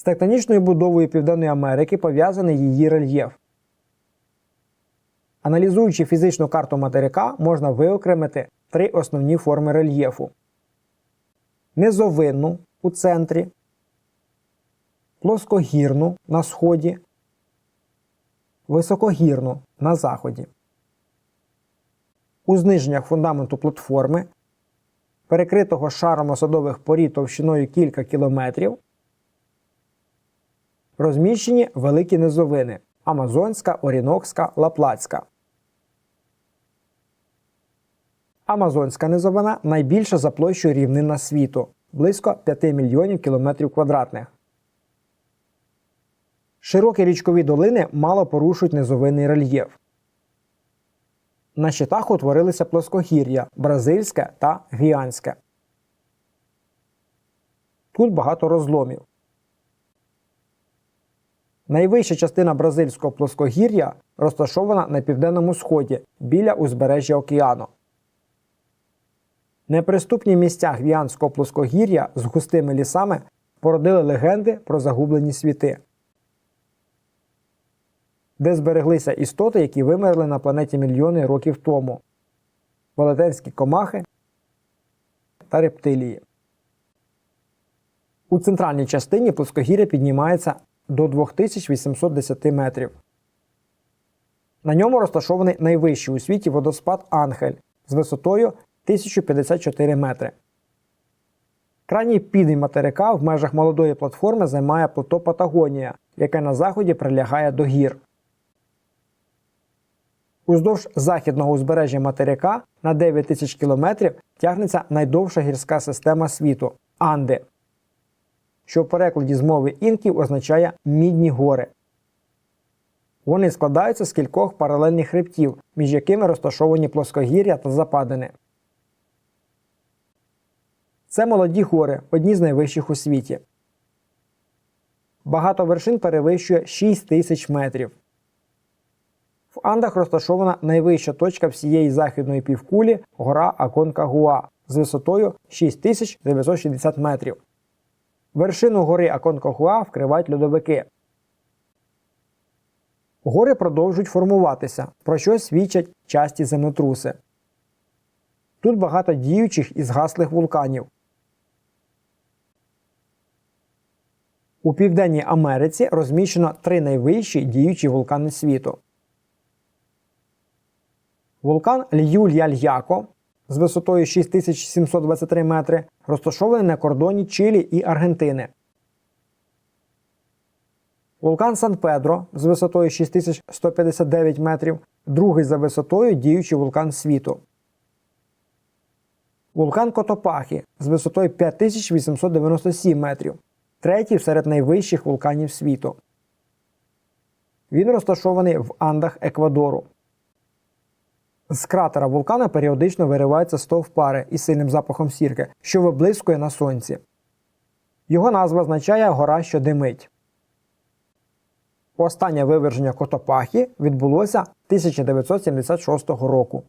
З тектонічною будовою Південної Америки пов'язаний її рельєф. Аналізуючи фізичну карту материка, можна виокремити три основні форми рельєфу: низовинну у центрі, плоскогірну на сході, високогірну на заході. У зниженнях фундаменту платформи, перекритого шаром осадових порід товщиною кілька кілометрів, розміщені великі низовини Амазонська, Орінокська, Лаплацька. Амазонська низовина найбільша за площею рівнина світу близько 5 мільйонів кілометрів квадратних. Широкі річкові долини мало порушують низовинний рельєф. На щитах утворилися плоскогір'я бразильське та гвіанське. Тут багато розломів. Найвища частина бразильського плоскогір'я розташована на південному сході біля узбережжя океану. Неприступні місця гвіанського плоскогір'я з густими лісами породили легенди про загублені світи, де збереглися істоти, які вимерли на планеті мільйони років тому велетенські комахи та рептилії. У центральній частині плоскогір'я піднімається до 2810 метрів. На ньому розташований найвищий у світі водоспад Ангель з висотою 1054 метри. Крайній південь материка в межах молодої платформи займає плато Патагонія, яке на заході прилягає до гір. Уздовж західного узбережжя материка на 9 тисяч кілометрів тягнеться найдовша гірська система світу Анди, що в перекладі з мови інків означає мідні гори. Вони складаються з кількох паралельних хребтів, між якими розташовані плоскогір'я та западини. Це молоді гори, одні з найвищих у світі. Багато вершин перевищує 6 тисяч метрів. В Андах розташована найвища точка всієї західної півкулі гора Аконкагуа з висотою 6960 метрів. Вершину гори Аконкагуа вкривають льодовики. Гори продовжують формуватися, про що свідчать часті землетруси. Тут багато діючих і згаслих вулканів. У Південній Америці розміщено три найвищі діючі вулкани світу. Вулкан Льюль-Яльяко з висотою 6723 метри розташований на кордоні Чилі і Аргентини. Вулкан Сан-Педро з висотою 6159 метрів, другий за висотою діючий вулкан світу. Вулкан Котопахі з висотою 5897 метрів, третій серед найвищих вулканів світу. Він розташований в Андах Еквадору. З кратера вулкана періодично виривається стовп пари із сильним запахом сірки, що виблискує на сонці. Його назва означає гора, що димить. Останнє виверження Котопахі відбулося 1976 року.